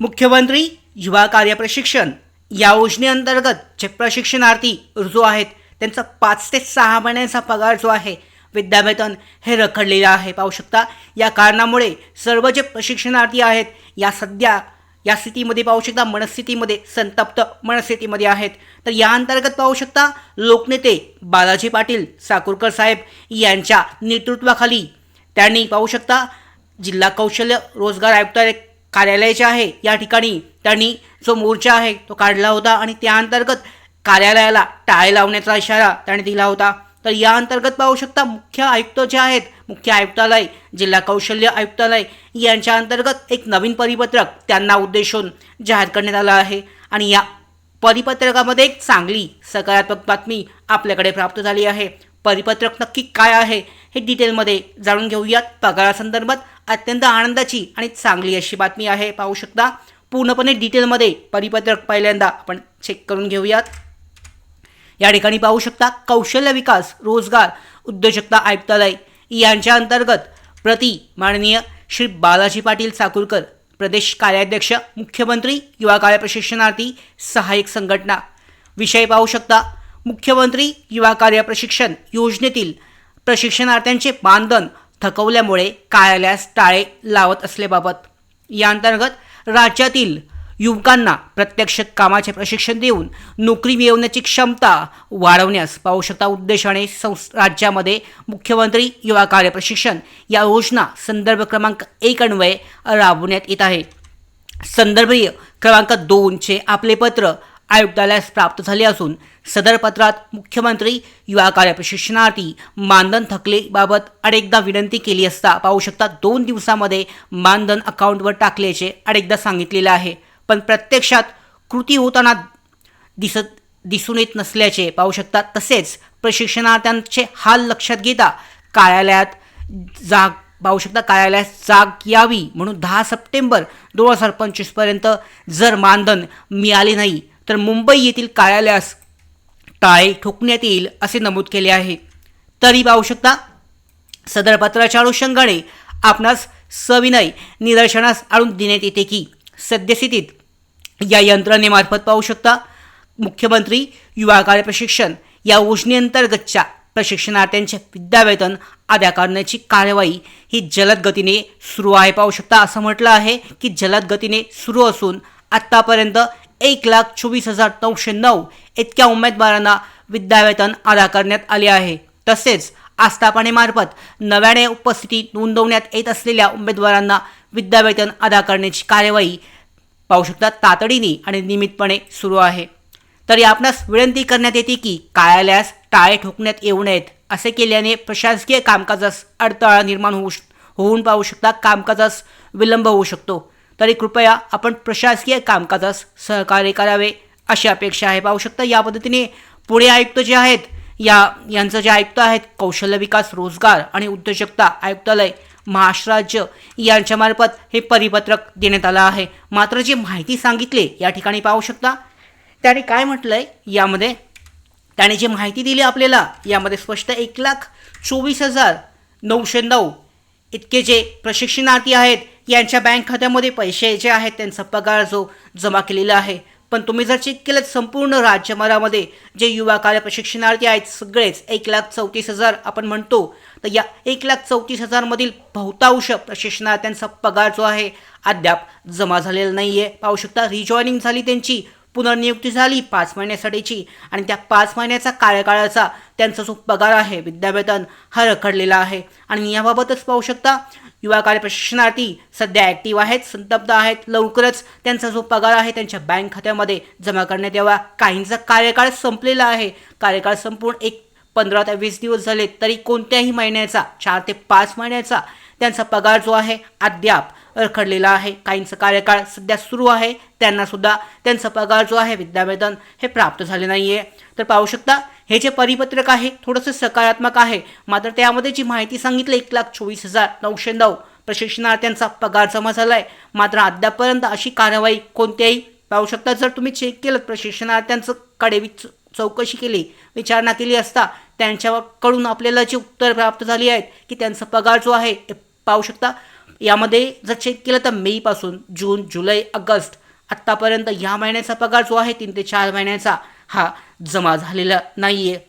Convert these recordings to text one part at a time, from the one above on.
मुख्यमंत्री युवा कार्य प्रशिक्षण या योजनेअंतर्गत जे प्रशिक्षणार्थी जो आहेत त्यांचा पाच ते सहा महिन्यांचा पगार जो आहे विद्यावेतन हे रखडलेलं आहे. पाहू शकता या कारणामुळे सर्व जे प्रशिक्षणार्थी आहेत या सध्या या स्थितीमध्ये पाहू शकता मनस्थितीमध्ये संतप्त मनस्थितीमध्ये आहेत. तर या अंतर्गत पाहू शकता लोकनेते बालाजी पाटील साकुरकर साहेब यांच्या नेतृत्वाखाली त्यांनी पाहू शकता जिल्हा कौशल्य रोजगार आयुक्त कार्यालय जे आहे. या ठिकाणी त्यांनी जो मोर्चा आहे तो काढला होता आणि त्या अंतर्गत कार्यालयाला टाळे लावण्याचा इशारा त्याने दिला होता. तर या अंतर्गत पाहू शकता मुख्य आयुक्त जे आहेत मुख्य आयुक्तालय जिल्हा कौशल्य आयुक्तालय यांच्या अंतर्गत एक नवीन परिपत्रक त्यांना उद्देशून जाहीर करण्यात आलं आहे. आणि या परिपत्रकामध्ये एक चांगली सकारात्मक बातमी आपल्याकडे प्राप्त झाली आहे. परिपत्रक नक्की काय आहे हे डिटेलमध्ये जाणून घेऊयात. पगारासंदर्भात अत्यंत आनंदाची आणि चांगली अशी बातमी आहे. पाहू शकता पूर्णपणे डिटेलमध्ये परिपत्रक पहिल्यांदा आपण चेक करून घेऊयात. या ठिकाणी पाहू शकता कौशल्य विकास रोजगार उद्योजकता आयुक्तालय यांच्या अंतर्गत प्रति माननीय श्री बालाजी पाटील चाकूरकर प्रदेश कार्याध्यक्ष मुख्यमंत्री युवा कार्य प्रशिक्षणार्थी सहाय्यक संघटना. विषय पाहू शकता मुख्यमंत्री युवा कार्य प्रशिक्षण योजनेतील प्रशिक्षणार्थ्यांचे मानधन थकवल्यामुळे कार्यालयास टाळे लावत असल्याबाबत. या अंतर्गत राज्यातील युवकांना प्रत्यक्ष कामाचे प्रशिक्षण देऊन नोकरी मिळवण्याची क्षमता वाढवण्यास पाहू शकता उद्देशाने संस् राज्यामध्ये मुख्यमंत्री युवा कार्य प्रशिक्षण या योजना संदर्भ क्रमांक एक अन्वये राबवण्यात येत आहे. संदर्भीय क्रमांक दोनचे आपले पत्र आयुक्तालयास प्राप्त झाले असून सदर पत्रात मुख्यमंत्री युवा कार्य प्रशिक्षणार्थी मानधन थकलेबाबत अनेकदा विनंती केली असता पाहू शकता दोन दिवसामध्ये मानधन अकाउंटवर टाकल्याचे अनेकदा सांगितलेलं आहे. पण प्रत्यक्षात कृती होताना दिसत दिसून येत नसल्याचे पाहू शकता. तसेच प्रशिक्षणार्थ्यांचे हाल लक्षात घेता कार्यालयात जाग पाहू शकता कार्यालयात जाग यावी म्हणून दहा सप्टेंबर दोन हजार पंचवीसपर्यंत जर मानधन मिळाले नाही तर मुंबई येथील कार्यालयास टाळे ठोकण्यात येईल असे नमूद केले आहे. तरी पाहू शकता सदर पत्राच्या अनुषंगाने आपणास सविनय निदर्शनास आणून देण्यात येते की सद्यस्थितीत या यंत्रणेमार्फत पाहू शकता मुख्यमंत्री युवा कार्य प्रशिक्षण या योजनेअंतर्गतच्या प्रशिक्षणार्थ्यांचे विद्यावेतन अदा करण्याची कार्यवाही ही जलद गतीने सुरू आहे. पाहू शकता असं म्हटलं आहे की जलद गतीने सुरू असून आत्तापर्यंत एक लाख चोवीस हजार नऊशे नऊ इतक्या उमेदवारांना विद्यावेतन अदा करण्यात आले आहे. तसेच आस्थापनेमार्फत नव्याने उपस्थिती नोंदवण्यात येत असलेल्या उमेदवारांना विद्यावेतन अदा करण्याची कार्यवाही पाहू शकता तातडीने आणि नियमितपणे सुरू आहे. तरी आपणास विनंती करण्यात येते की कार्यालयास टाळे ठोकण्यात येऊ नयेत असे केल्याने प्रशासकीय कामकाजास अडथळा निर्माण होऊ श- होऊन पाहू शकता कामकाजास विलंब होऊ शकतो. तरी कृपया आपण प्रशासकीय कामकाजास सहकार्य करावे अशी अपेक्षा आहे. पाहू शकता या पद्धतीने पुणे आयुक्त जे आहेत या यांचं जे आयुक्त आहेत कौशल्य विकास रोजगार आणि उद्योजकता आयुक्तालय महाराष्ट्र राज्य यांच्यामार्फत हे परिपत्रक देण्यात आलं आहे. मात्र जी माहिती सांगितली या ठिकाणी पाहू शकता त्याने काय म्हटलं आहे यामध्ये त्याने जी माहिती दिली आपल्याला यामध्ये स्पष्ट एक लाख चोवीस हजार नऊशे नऊ इतके जे प्रशिक्षणार्थी आहेत यांच्या बँक खात्यामध्ये पैसे जे आहेत त्यांचा पगार जो जमा केलेला आहे. पण तुम्ही जर चेक केलं संपूर्ण राज्यभरामध्ये जे युवा कार्य प्रशिक्षणार्थी आहेत सगळेच एक लाख चौतीस हजार आपण म्हणतो तर या एक लाख चौतीस हजारमधील बहुतांश प्रशिक्षणार्थ्यांचा पगार जो आहे अद्याप जमा झालेला नाही आहे पाहू शकता रिजॉईनिंग झाली त्यांची. पुनर्नियुक्ती झाली पाच महिन्यासाठीची आणि त्या पाच महिन्याचा कार्यकाळाचा त्यांचा जो पगार आहे विद्यावेतन हा रखडलेला आहे. आणि याबाबतच पाहू शकता युवा कार्य प्रशिक्षणार्थी सध्या ॲक्टिव्ह आहेत संतप्त आहेत. लवकरच त्यांचा जो पगार आहे त्यांच्या बँक खात्यामध्ये जमा करण्यात यावा. काहींचा कार्यकाळ संपलेला आहे. कार्यकाळ संपून एक पंधरा ते वीस दिवस झाले तरी कोणत्याही महिन्याचा चार ते पाच महिन्याचा त्यांचा पगार जो आहे अद्याप रखडलेला आहे. काहींचा कार्यकाळ सध्या सुरू आहे. त्यांना सुद्धा त्यांचा पगार जो आहे विद्यावेतन हे प्राप्त झाले नाही आहे तर पाहू शकता हे जे परिपत्रक आहे थोडंसं सकारात्मक आहे. मात्र त्यामध्ये जी माहिती सांगितली एक लाख चोवीस हजार नऊशे नऊ प्रशिक्षणार्थ्यांचा पगार जमा झाला आहे मात्र अद्यापर्यंत अशी कार्यवाही कोणत्याही पाहू शकता जर तुम्ही चेक केलं प्रशिक्षणार्थ्यांचं कडे चौकशी केली विचारणा केली असता त्यांच्याकडून आपल्याला जी उत्तर प्राप्त झाली आहेत की त्यांचा पगार जो आहे ते पाहू शकता यामध्ये जर चेक केलं तर मेपासून जून जुलै ऑगस्ट आत्तापर्यंत या महिन्याचा पगार जो आहे तीन ते चार महिन्याचा हा जमा झालेला नाही आहे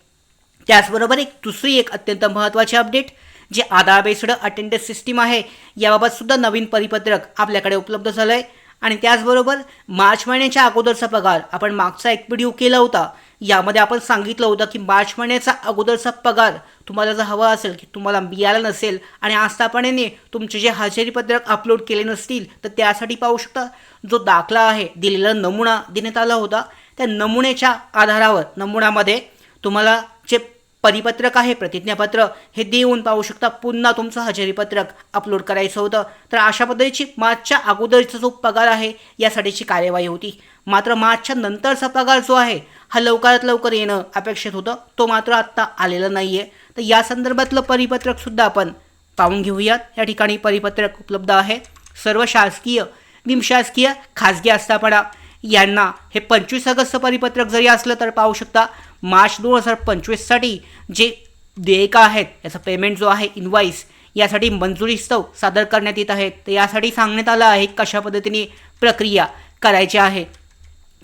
त्याचबरोबर एक दुसरी एक अत्यंत महत्त्वाची अपडेट जे आधार बेस्ड अटेंडन्स सिस्टीम आहे याबाबत सुद्धा नवीन परिपत्रक आपल्याकडे उपलब्ध झालं आहे आणि त्याचबरोबर मार्च महिन्याच्या अगोदरचा पगार आपण मागचा एक व्हिडिओ केला होता यामध्ये आपण सांगितलं होतं की मार्च महिन्याचा अगोदरचा पगार तुम्हाला जर हवा असेल की तुम्हाला मिळाला नसेल आणि आस्थापनेने तुमचे जे हजेरीपत्रक अपलोड केले नसतील तर त्यासाठी पाहू शकता. जो दाखला आहे दिलेला नमुना देण्यात आला होता. त्या नमुन्याच्या आधारावर नमुन्यामध्ये तुम्हाला जे परिपत्रक आहे प्रतिज्ञापत्र. हे देऊन पाहू शकता पुन्हा तुमचं हजेरीपत्रक अपलोड करायचं होतं. तर अशा पद्धतीची मार्चच्या अगोदरचा जो पगार आहे यासाठीची कार्यवाही होती. मात्र मार्चच्या नंतरचा पगार जो आहे हा लवकरात लवकर येणं अपेक्षित होतं. तो मात्र आत्ता आलेला नाही आहे तर या संदर्भातलं परिपत्रकसुद्धा आपण पाहून घेऊयात. या ठिकाणी परिपत्रक उपलब्ध आहे. सर्व शासकीय निमशासकीय खाजगी आस्थापना यांना हे पंचवीस ऑगस्टचं परिपत्रक जरी असलं तर पाहू शकता मार्च दोन हजार पंचवीससाठी जे देयका आहेत याचा पेमेंट जो आहे इनवाईस यासाठी मंजुरी स्तव सादर करण्यात येत आहेत तर यासाठी सांगण्यात आलं आहे कशा पद्धतीने प्रक्रिया करायची आहे.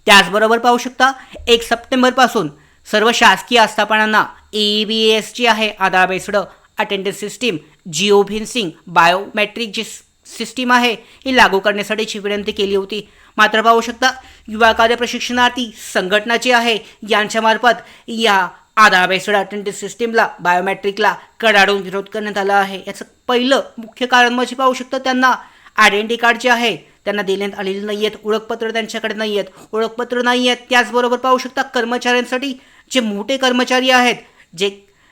त्याचबरोबर पाहू शकता एक सप्टेंबरपासून सर्व शासकीय आस्थापनांना ए बी एस जी आहे. Aadhaar based attendance system geo fencing biometric जी सिस्टीम आहे. ही लागू करण्यासाठीची विनंती केली होती. मात्र पाहू शकता युवा कार्य प्रशिक्षणार्थी संघटना जी आहे यांच्यामार्फत या आधार बेस्ड अटेंडन्स सिस्टीमला बायोमॅट्रिकला कडाडून विरोध करण्यात आला आहे. याचं पहिलं मुख्य कारण म्हणजे पाहू शकता त्यांना आयडेंटिटी कार्ड जे आहे. त्यांना देण्यात आलेले नाही आहेत ओळखपत्र त्यांच्याकडे नाही आहेत. ओळखपत्र नाही आहेत त्याचबरोबर पाहू शकता कर्मचाऱ्यांसाठी जे मोठे कर्मचारी आहेत जे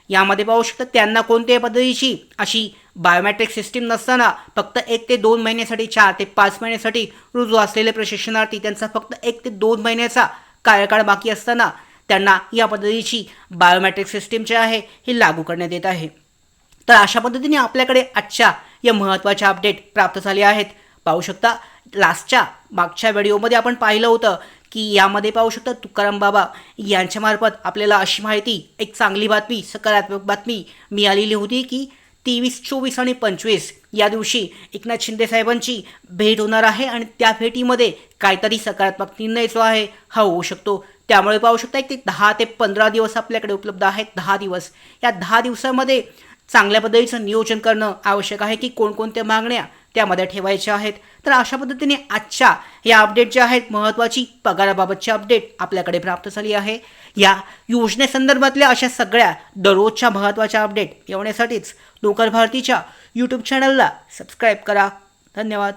यामध्ये पाहू शकता त्यांना कोणत्याही पद्धतीची अशी बायोमॅट्रिक सिस्टीम नसताना फक्त एक ते दोन महिन्यासाठी चार ते पाच महिन्यासाठी रुजू असलेले प्रशिक्षणार्थी त्यांचा फक्त एक ते दोन महिन्याचा कार्यकाळ बाकी असताना त्यांना या पद्धतीची बायोमॅट्रिक सिस्टीम जी आहे ही लागू करण्यात येत आहे. तर अशा पद्धतीने आपल्याकडे आजच्या या महत्त्वाच्या अपडेट प्राप्त झाले आहेत. पाहू शकता लास्टच्या मागच्या व्हिडिओमध्ये आपण पाहिलं होतं की यामध्ये पाहू शकता तुकाराम बाबा यांच्यामार्फत आपल्याला अशी माहिती एक चांगली बातमी सकारात्मक बातमी मिळालेली होती की तेवीस चोवीस आणि पंचवीस या दिवशी एकनाथ शिंदे साहेबांची भेट होणार आहे आणि त्या भेटीमध्ये काहीतरी सकारात्मक निर्णय जो आहे हा होऊ शकतो. त्यामुळे पाहू शकता एक ते दहा ते पंधरा दिवस आपल्याकडे उपलब्ध आहेत. दहा दिवस. या दहा दिवसामध्ये चांगल्या पद्धतीचं नियोजन करणं आवश्यक आहे की कोणकोणत्या मागण्या त्यामध्ये ठेवायच्या आहेत. तर अशा पद्धतीने आजच्या या अपडेट ज्या आहेत महत्त्वाची पगाराबाबतची अपडेट आपल्याकडे प्राप्त झाली आहे. या योजनेसंदर्भातल्या अशा सगळ्या दररोजच्या महत्त्वाच्या अपडेट येण्यासाठीच लोकल भारतीच्या यूट्यूब चॅनलला सबस्क्राईब करा. धन्यवाद.